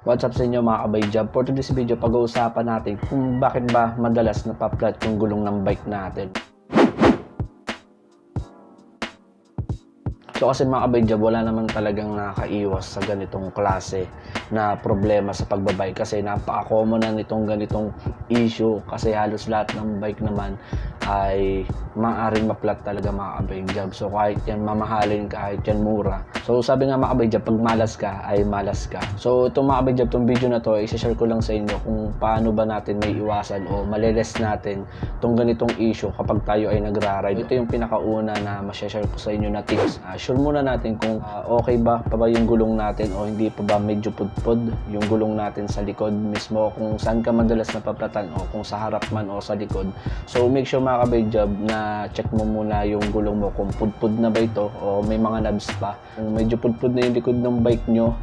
What's up sa inyo mga kabay job? For today's video, pag-uusapan natin kung bakit ba madalas napaplat yung gulong ng bike natin. So kasi mga kabay job, wala naman talagang nakaiwas sa ganitong klase na problema sa pagbabike kasi napaka-common na nitong ganitong issue kasi halos lahat ng bike naman ay maaaring maplat talaga mga kabay job. So kahit yan mamahalin kahit yan mura. So sabi nga mga kabay job, pag malas ka ay malas ka. So itong mga kabay job, itong video na to, i-share ko lang sa inyo kung paano ba natin may iwasan o maliles natin itong ganitong issue kapag tayo ay nagra-ride. Ito yung pinakauna na ma-share ko sa inyo na tips. Uh, sure muna natin kung uh, okay ba pa ba yung gulong natin o hindi pa ba medyo pudpud yung gulong natin sa likod mismo kung saan ka madalas napaplatan o kung sa harap man o sa likod. So make sure mga kabay job na check mo muna yung gulong mo kung pudpud na ba ito o may mga knobs pa. Kung medyo pudpud na yung likod ng bike nyo,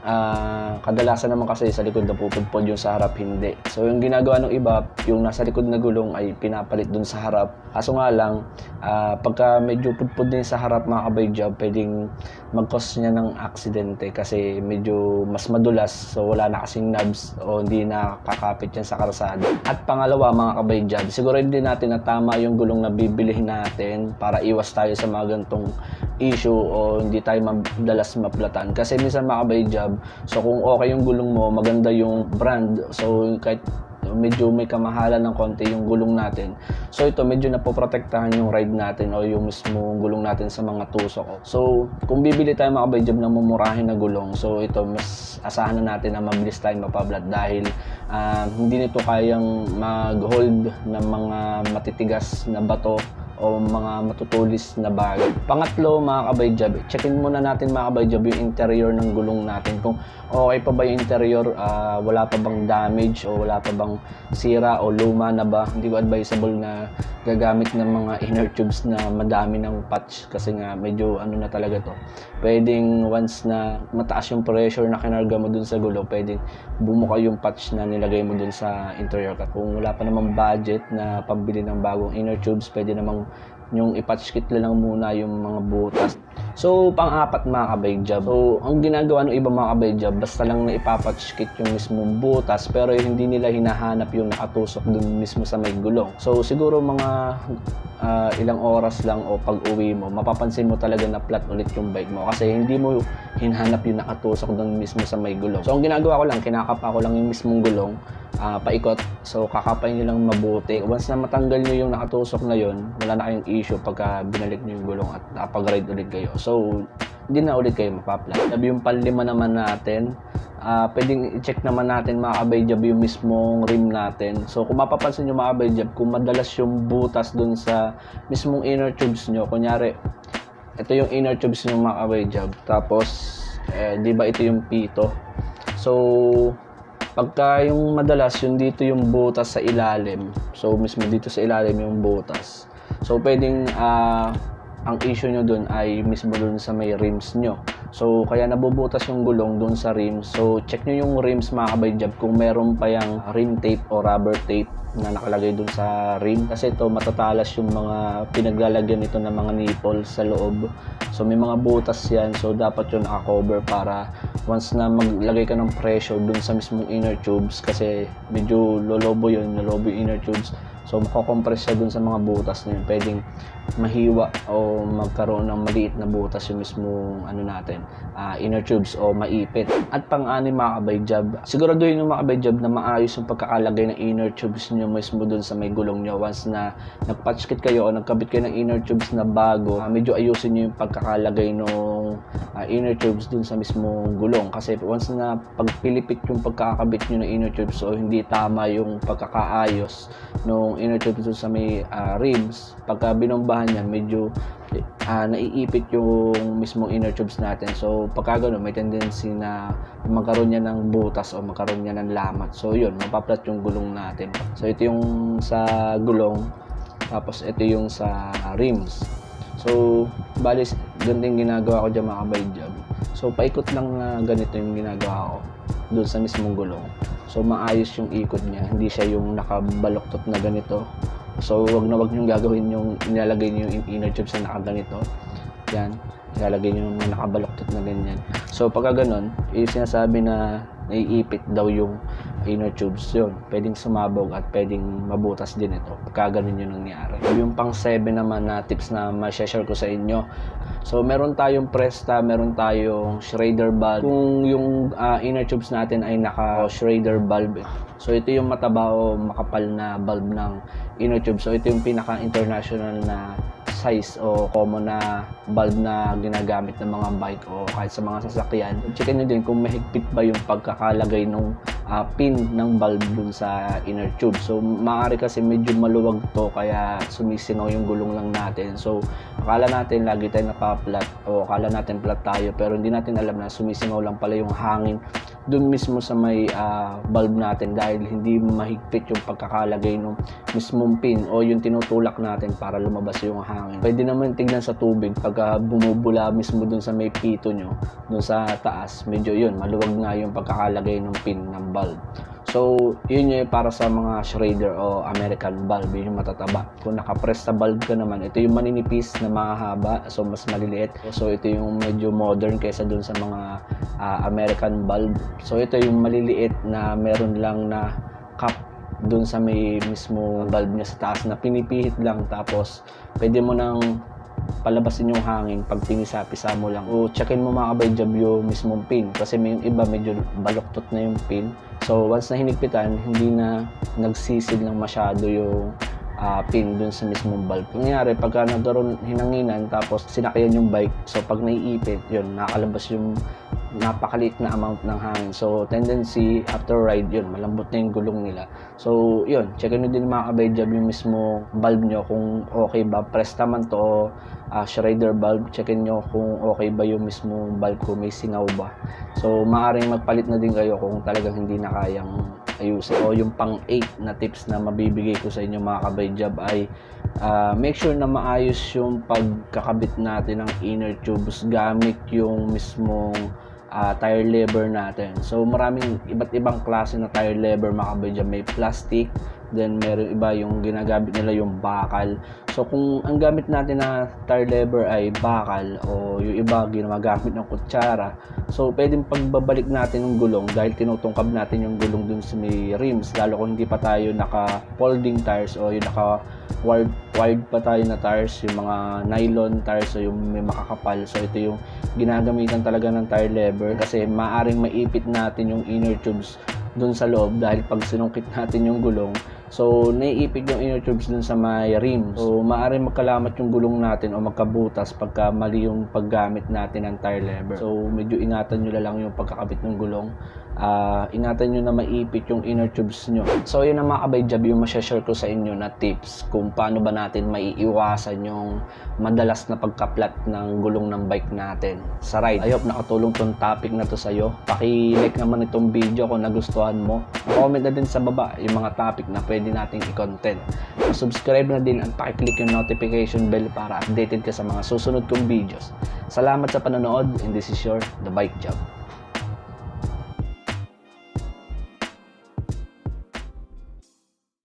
Ah, kadalasan naman kasi sa likod na pupudpod yung sa harap hindi. So yung ginagawa ng iba, yung nasa likod na gulong ay pinapalit dun sa harap. Kaso nga lang, ah, pagka medyo pudpod din sa harap mga kabay job, pwedeng mag-cause niya ng aksidente kasi medyo mas madulas so wala na kasing knobs o hindi na kakapit yan sa karsada. At pangalawa mga kabay job, siguro din natin na tama yung gulong na bibilihin natin para iwas tayo sa mga gantong issue o hindi tayo madalas maplatan. Kasi minsan mga kabay job, so kung okay yung gulong mo, maganda yung brand, so kahit medyo may kamahalan ng konti yung gulong natin. So ito medyo napoprotektahan yung ride natin o yung mismo gulong natin sa mga tusok. So kung bibili tayo mga kabay job ng mumurahin na gulong, so ito mas asahan na natin na mabilis tayo mapablat dahil uh, hindi nito kayang mag-hold ng mga matitigas na bato o mga matutulis na bagay. Pangatlo, mga kabay job, checkin muna natin mga kabay job yung interior ng gulong natin. Kung okay pa ba yung interior, uh, wala pa bang damage o wala pa bang sira o luma na ba. Hindi ba advisable na gagamit ng mga inner tubes na madami ng patch kasi nga medyo ano na talaga to. Pwedeng once na mataas yung pressure na kinarga mo dun sa gulong, pwedeng bumuka yung patch na nilagay mo dun sa interior. Kung wala pa namang budget na pambili ng bagong inner tubes, pwede namang yung ipatch kit lang muna yung mga butas. So, pang-apat mga kabay job. So, ang ginagawa ng ibang mga kabay job, basta lang na ipapatch kit yung mismong butas, pero hindi nila hinahanap yung nakatusok dun mismo sa may gulong. So, siguro mga uh, ilang oras lang o pag uwi mo, mapapansin mo talaga na flat ulit yung bike mo kasi hindi mo hinahanap yung nakatusok dun mismo sa may gulong. So, ang ginagawa ko lang, kinakapa ko lang yung mismong gulong, uh, paikot. So, kakapay nyo lang mabuti. Once na matanggal nyo yung nakatusok na yun, wala na kayong issue pagka binalik nyo yung gulong at nakapag-ride ulit kayo. So, hindi na ulit kayo mapapla. Sabi yung panlima naman natin, uh, pwedeng i-check naman natin mga kabay job yung mismong rim natin. So kung mapapansin nyo mga kabay job, kung madalas yung butas dun sa mismong inner tubes nyo, kunyari, ito yung inner tubes nyo mga kabay job. Tapos, eh, di ba ito yung pito? So, pagka yung madalas, yung dito yung butas sa ilalim. So, mismo dito sa ilalim yung butas. So, pwedeng uh, ang issue nyo dun ay mismo dun sa may rims nyo. So, kaya nabubutas yung gulong dun sa rims. So, check nyo yung rims mga kabay job kung meron pa yung rim tape o rubber tape na nakalagay dun sa rim. Kasi ito matatalas yung mga pinaglalagyan nito ng mga nipple sa loob. So, may mga butas yan. So, dapat yun nakakover para once na maglagay ka ng pressure dun sa mismong inner tubes kasi medyo lolobo yun, lolobo yung inner tubes So, makokompress siya dun sa mga butas na yun. Pwedeng mahiwa o magkaroon ng maliit na butas yung mismo ano natin, uh, inner tubes o maipit. At pang-anim mga kabay job, siguraduhin yung mga kabay job na maayos yung pagkakalagay ng inner tubes nyo mismo dun sa may gulong nyo. Once na nagpatch kit kayo o nagkabit kayo ng inner tubes na bago, uh, medyo ayusin nyo yung pagkakalagay ng uh, inner tubes dun sa mismo gulong. Kasi once na pagpilipit yung pagkakabit nyo ng inner tubes o hindi tama yung pagkakaayos nung inner tube sa may uh, ribs, pagka binombahan niya, medyo uh, naiipit yung mismong inner tubes natin. So, pagka gano'n, may tendency na magkaroon niya ng butas o magkaroon niya ng lamat. So, yun, mapaplat yung gulong natin. So, ito yung sa gulong, tapos ito yung sa rims. So, bali, ganito yung ginagawa ko dyan mga kabay job. So, paikot lang na ganito yung ginagawa ko doon sa mismong gulong. So maayos yung ikot niya, hindi siya yung nakabaloktot na ganito. So wag na wag niyo gagawin yung nilalagay niyo yung inner tubes na nakaganito. Yan, ilalagay niyo yung nakabaloktot na ganyan. So pagka ganun, yung sinasabi na naiipit daw yung inner tubes yun. Pwedeng sumabog at pwedeng mabutas din ito pagka ganun yung nangyari. Yung pang 7 naman na tips na ma-share ko sa inyo. So, meron tayong Presta, meron tayong Schrader valve. Kung yung ah, inner tubes natin ay naka-Schrader valve, so ito yung mataba o makapal na valve ng inner tube. So, ito yung pinaka-international na size o common na valve na ginagamit ng mga bike o kahit sa mga sasakyan. Checkin nyo din kung mahigpit ba yung pagkakalagay ng ah, pin ng valve dun sa inner tube. So, maaari kasi medyo maluwag to kaya sumisingaw yung gulong lang natin. So, akala natin lagi tayo naka-flat o akala natin flat tayo pero hindi natin alam na sumisingaw lang pala yung hangin dun mismo sa may ah, valve natin dahil hindi mahigpit yung pagkakalagay ng mismong pin o yung tinutulak natin para lumabas yung hangin. Pwede naman tignan sa tubig pagka bumubula mismo dun sa may pito nyo, dun sa taas, medyo yun, maluwag nga yung pagkakalagay ng pin ng valve. So, yun yung para sa mga Schrader o American valve, yun yung matataba. Kung nakapress sa valve ka naman, ito yung maninipis na mahaba, so mas maliliit. So, ito yung medyo modern kaysa dun sa mga ah, American valve. So, ito yung maliliit na meron lang na cup dun sa may mismo valve niya sa taas na pinipihit lang tapos pwede mo nang palabasin yung hangin pag pinisa-pisa mo lang. O checkin mo mga kabay job yung mismong pin kasi may iba medyo baloktot na yung pin. So once na hinigpitan, hindi na nagsisid lang masyado yung ah, pin dun sa mismong valve. Nangyari, pagka nagkaroon hinanginan tapos sinakyan yung bike, so pag naiipit, yun, nakalabas yung napakaliit na amount ng hangin. So, tendency after ride, yun, malambot na yung gulong nila. So, yun, checkin nyo din mga kabay job yung mismo valve nyo kung okay ba. Press naman to o ah, Schrader valve, checkin nyo kung okay ba yung mismo valve ko, may singaw ba. So, maaaring magpalit na din kayo kung talagang hindi na kayang ayusin. O yung pang 8 na tips na mabibigay ko sa inyo mga kabay job ay ah, make sure na maayos yung pagkakabit natin ng inner tubes gamit yung mismong ah, tire lever natin. So maraming iba't ibang klase na tire lever mga kabay dyan. May plastic, then meron iba yung ginagamit nila yung bakal. So kung ang gamit natin na tire lever ay bakal o yung iba ginagamit ng kutsara, so pwedeng pagbabalik natin ng gulong dahil tinutungkab natin yung gulong dun sa may rims lalo kung hindi pa tayo naka folding tires o yung naka wired, wired pa tayo na tires, yung mga nylon tires o yung may makakapal. So ito yung ginagamitan talaga ng tire lever kasi maaring maipit natin yung inner tubes dun sa loob dahil pag sinungkit natin yung gulong, so naiipit yung inner tubes dun sa may rim. So maaring magkalamat yung gulong natin o magkabutas pagka mali yung paggamit natin ng tire lever. So medyo ingatan nyo lang yung pagkakabit ng gulong. Ah, ingatan nyo na maipit yung inner tubes nyo. So yun ang mga kabay job yung masyashare ko sa inyo na tips kung paano ba natin maiiwasan yung madalas na pagkaplat ng gulong ng bike natin sa ride. I hope nakatulong tong topic na to sa iyo. Paki-like naman itong video kung nagustuhan mo. Comment na din sa baba yung mga topic na pwede nating i-content. Subscribe na din at paki-click yung notification bell para updated ka sa mga susunod kong videos. Salamat sa panonood and this is your The Bike Job.